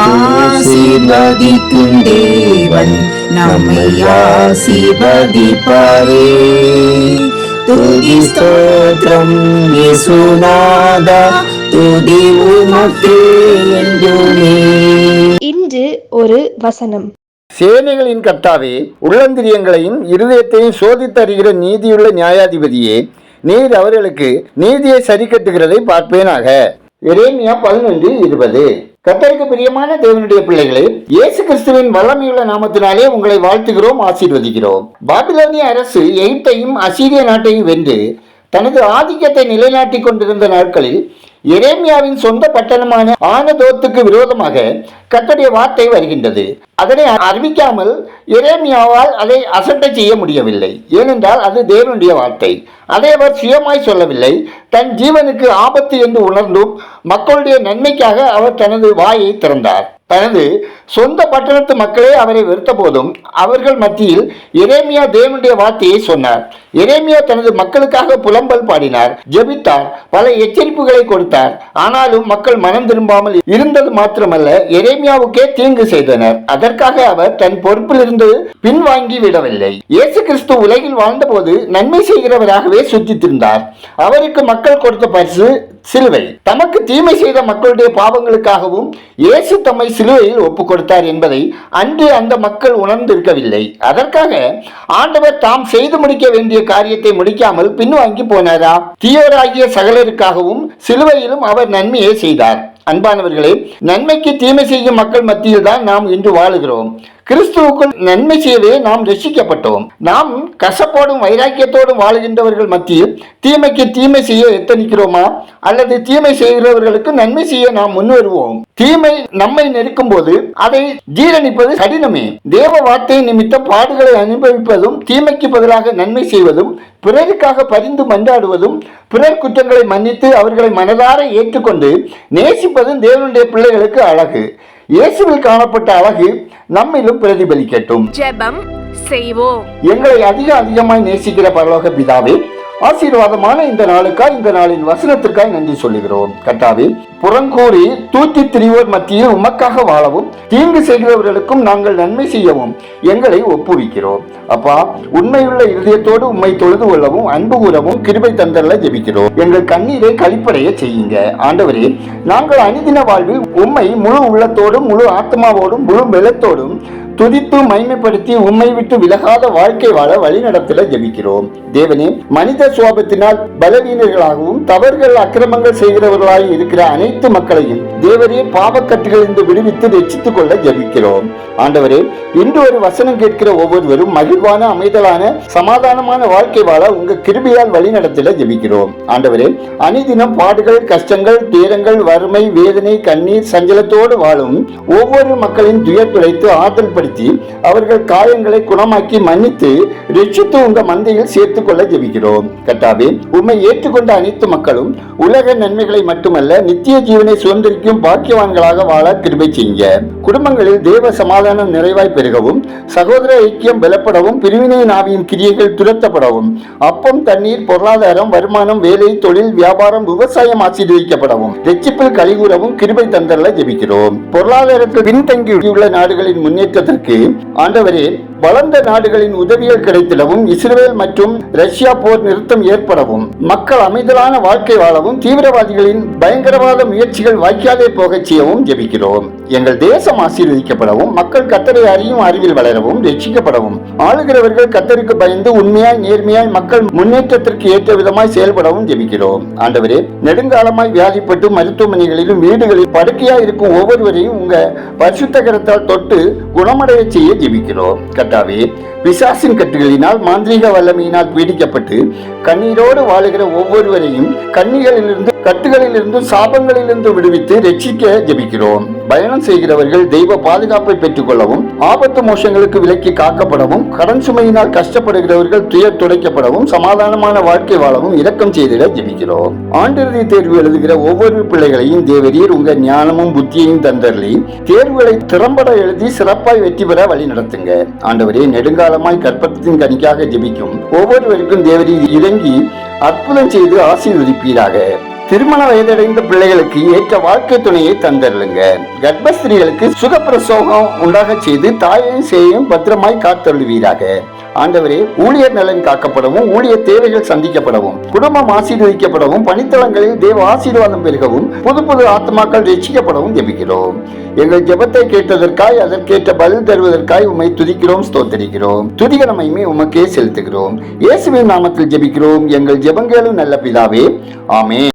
ஆசீர்வதிக்கும் தேவன் நம்மை ஆசீர்வதிப்பாரே. துதி ஸ்தோத்திரம் இயேசுநாதா துதி உமக்கே என்றுமே. இன்று ஒரு வசனம். சேனைகளின் கர்த்தாவே உள்ளந்திரியங்களையும் இருதயத்தையும் சோதித்தறிகிற நீதியுள்ள நியாயாதிபதியே நீர் அவர்களுக்கு நீதியை சரி கட்டுகிறதை பார்ப்பேனாக. எரேமியா பதினொன்று இருபது. கத்தருக்கு பிரியமான தேவனுடைய பிள்ளைகளே இயேசு கிறிஸ்துவின் வல்லமையுள்ள நாமத்தினாலே உங்களை வாழ்த்துகிறோம் ஆசீர்வதிக்கிறோம். பாபிலோனிய அரசு எகிப்தையும் அசீரிய நாட்டையும் வென்று தனது ஆதிக்கத்தை நிலைநாட்டிக் கொண்டிருந்த நாட்களில் எரேமியாவின் சொந்த பட்டணமான ஆனதோத்துக்கு விரோதமாக கத்தடைய வார்த்தை வருகின்றது. அதனை அறிவிக்காமல் எரேமியாவால் அதை அசட்டை செய்ய முடியவில்லை. ஏனென்றால் அது தேவனுடைய வார்த்தை. அதை அவர் சுயமாய் சொல்லவில்லை. தன் ஜீவனுக்கு ஆபத்து என்று உணர்ந்தும் மக்களுடைய நன்மைக்காக அவர் தனது வாயை திறந்தார். தனது சொந்த பட்டணத்து மக்களே அவரை வெறுத்த போதும் அவர்கள் மத்தியில் எரேமியா தேவனுடைய வார்த்தையை சொன்னார். எரேமியா தனது மக்களுக்காக புலம்பல் பாடினார் ஜெபித்தார் பல எச்சரிப்புகளை கொடுத்தார். ஆனாலும் மக்கள் மனம் திரும்பாமல் இருந்தது மாத்திரமல்ல எரேமியாவுக்கே தீங்கு செய்தனர். அதற்காக அவர் தன் பொறுப்பிலிருந்து பின்வாங்கி விடவில்லை. இயேசு கிறிஸ்து உலகில் வாழ்ந்தபோது நன்மை செய்கிறவராகவே சுற்றித்திருந்தார். அவருக்கு மக்கள் கொடுத்த பரிசு சிலுவை. தமக்கு தீமை செய்த மக்களுடைய பாவங்களுக்காகவும் இயேசு தம்மை சிலுவையில் ஒப்பு கொடுத்தார் என்பதை அன்று அந்த மக்கள் உணர்ந்திருக்கவில்லை. அதற்காக ஆண்டவர் தாம் செய்து முடிக்க வேண்டிய காரியத்தை முடிக்காமல் பின்வாங்கி போனாரா? தீயோராகிய சகலருக்காகவும் சிலுவையிலும் அவர் நன்மையை செய்தார். அன்பானவர்களே நன்மைக்கு தீமை செய்யும் மக்கள் மத்தியில் தான் நாம் இன்று வாழுகிறோம். கிறிஸ்துவுக்குள் நன்மை செய்து நாம் ரசிக்கப்பட்டோம். நாம் கசப்போடும் வைராக்கியத்தோடும் வாழுகின்றவர்கள் மத்தியில் தீமைக்கு தீமை செய்ய எத்தனிக்கிறோமா? அல்லது தீமை செய்கிறவர்களுக்கு நன்மை செய்ய நாம் முன்வருவோம். தீமை நம்மை நெருக்கும் போது அதை ஜீரணிப்பது கடினமே. தேவ வார்த்தை நிமித்தம் பாடுகளை அனுபவிப்பதும் தீமைக்கு பதிலாக நன்மை செய்வதும் பிறருக்காக பரிந்து மன்றாடுவதும் பிறர் குற்றங்களை மன்னித்து அவர்களை மனதார ஏற்றுக்கொண்டு நேசிப்பதும் தேவனுடைய பிள்ளைகளுக்கு அழகு. இயேசுவில் காணப்பட்ட அழகு நம்மிலும் பிரதிபலிக்கட்டும். ஜெபம் செய்வோம். எங்களை அதிக அதிகமாய் நேசிக்கிற பரலோக பிதாவே ஆசீர்வாதமான இந்த நாளுக்காய் இந்த நாளின் வசனத்திற்காய் நன்றி சொல்லுகிறோம். கட்டாவி புறங்கூறி தூத்தி திரிவோர் மத்தியில் உமக்காக வாழவும் தீங்கு செய்கிறவர்களுக்கும் நாங்கள் நன்மை செய்யவும் எங்களை ஒப்புவிக்கிறோம். அப்பா உண்மையுள்ள இருதயத்தோடு உம்மை தொழுது கொள்ளவும் அன்பு கூறவும் கிருபை தந்தல்ல ஜெபிக்கிறோம். எங்கள் கண்ணீரை கழிப்படைய செய்யுங்க. ஆண்டவரே நாங்கள் அணிதின வாழ்வில் உம்மை முழு உள்ளத்தோடும் முழு ஆத்மாவோடும் முழு வெள்ளத்தோடும் துதித்து மைமைப்படுத்தி உண்மை விட்டு விலகாத வாழ்க்கை வாழ வழிநடத்தில ஜெபிக்கிறோம். தேவனே மனித சுவாபத்தினால் பலவீனர்களாகவும் தவறுகள் அக்கிரமங்கள் செய்கிறவர்களாய் இருக்கிற அனைத்து மக்களையும் தேவரே பாவக்கட்டுகளிலிருந்து விடுவித்து ரட்சித்துக் கொள்ள ஜெபிக்கிறோம். ஆண்டவரே இன்று ஒரு வசனம் கேட்கிற ஒவ்வொருவரும் மகிழ்வான அமைதலான சமாதானமான வாழ்க்கை வாழ உங்க கிருபியால் வழிநடத்தில ஜெபிக்கிறோம். ஆண்டவரே அனிதினம் பாடுகள் கஷ்டங்கள் துயரங்கள் வறுமை வேதனை கண்ணீர் சஞ்சலத்தோடு வாழும் ஒவ்வொரு மக்களின் துயர் துளைத்து ஆற்றல் படுத்தி அவர்கள் காயங்களை குணமாக்கி மன்னித்து ரட்சித்து உங்க மந்தையில் சேர்த்துக் கொள்ள ஜெபிக்கிறோம். கட்டாவே உண்மை ஏற்றுக்கொண்ட அனைத்து மக்களும் உலக நன்மைகளை மட்டுமல்ல நித்திய ஜீவனை சுதந்திரிக்கும் பாக்கியவான்களாக வாழ கிருபை செய்யுங்க. குடும்பங்களில் தேவ சமாதானம் நிறைவாய் பெருகவும் சகோதர ஐக்கியம் பலப்படவும் பிரிவினை நாவியின் கிரியைகள் துரத்தப்படவும் அப்பம் தண்ணீர் பொருளாதாரம் வருமானம் வேலை தொழில் வியாபாரம் விவசாயம் ஆசீர்வதிக்கப்படவும் ரெச்சிப்பில் கழிவுறவும் கிருபை தந்தரல ஜெபிக்கிறோம். பொருளாதாரத்தில் பின்தங்கியுள்ள நாடுகளின் முன்னேற்றத்திற்கு ஆண்டவரே வளர்ந்த நாடுகளின் உதவிகள் கிடைத்திடவும் இஸ்ரேல் மற்றும் ரஷ்யா போர் நிறுத்தம் ஏற்படவும் மக்கள் அமைதலான வாழ்க்கை வாழவும் தீவிரவாதிகளின் பயங்கரவாத முயற்சிகள் வாய்க்காதே போகச் செய்யவும் ஜெபிக்கிறோம். எங்கள் தேசம் ஆசீர்வதிக்கப்படவும் மக்கள் கத்தரை அறியும் அறிவில் வளரவும் ரட்சிக்கப்படவும். ஆளுகிறவர்கள் கத்தருக்கு பயந்து உண்மையாய் நேர்மையாய் மக்கள் முன்னேற்றத்திற்கு ஏற்ற விதமாய் செயல்படவும் ஜெபிக்கிறோம். ஆண்டவரே நெடுங்காலமாய் வியாதிப்பட்டு மருத்துவமனைகளிலும் வீடுகளில் படுக்கையாய் இருக்கும் ஒவ்வொருவரையும் உங்க பரிசுத்த கரத்தால் தொட்டு குணமடைய செய்ய ஜெபிக்கிறோம். கர்த்தாவே பிசாசின் கட்டுகளினால் மாந்திரிக வல்லமையினால் பீடிக்கப்பட்டு கண்ணீரோடு வாழுகிற ஒவ்வொருவரையும் கண்ணிகளிலிருந்து கட்டுகளிலிருந்து சாபங்களிலிருந்து விடுவித்து ரட்சிக்க ஜெபிக்கிறோம். பயணம் செய்கிறவர்கள் தெய்வ பாதுகாப்பை பெற்றுக்கொள்ளவும் ஆபத்து மோசங்களுக்கு விலக்கி காக்கப்படவும் கடன் சுமையினால் கஷ்டப்படுகிறவர்கள் துயர் துடைக்கப்படவும் சமாதானமான வாழ்க்கை வாழவும் இரக்கம் செய்திட ஜெபிக்கிறோம். ஆண்டிறுதி தேர்வு எழுதுகிற ஒவ்வொரு பிள்ளைகளையும் தேவரீர் உங்க ஞானமும் புத்தியையும் தந்தரலி தேர்வுகளை திறம்பட எழுதி சிறப்பாய் வெற்றி பெற வழி நடத்துங்க. ஆண்டவரே நெடுங்காலமாய் கற்பத்தின் கனிக்காக ஜெபிக்கும் ஒவ்வொருவருக்கும் தேவரீர் இறங்கி அற்புதம் செய்து ஆசீர்வதிப்பீராக. திருமண வயதடைந்த பிள்ளைகளுக்கு ஏற்ற வாழ்க்கை துணையை தந்தருளுங்க. கர்ப்பஸ்திரிகளுக்கு சுகப்பிரசோகம் உண்டாக செய்து தாயையும் சேயையும் பத்திரமாய் காத்தருள்வீராக. ஆண்டவரே ஊழியர் நலன் காக்கப்படவும் ஊழியர் தேவைகள் சந்திக்கப்படவும் குடும்பம் ஆசீர்வதிக்கப்படவும் பணித்தளங்களில் தேவ ஆசீர்வாதம் பெருகவும் புது புது ஆத்மாக்கள் ரட்சிக்கப்படவும் ஜெபிக்கிறோம். எங்கள் ஜெபத்தை கேட்டதற்காய் அதற்கேற்ற பதில் தருவதற்காய் உம்மை துதிக்கிறோம் ஸ்தோத்தரிக்கிறோம். துதிகரமையுமே உமக்கே செலுத்துகிறோம். இயேசுவின் நாமத்தில் ஜெபிக்கிறோம். எங்கள் ஜெபங்களும் நல்ல பிதாவே. ஆமே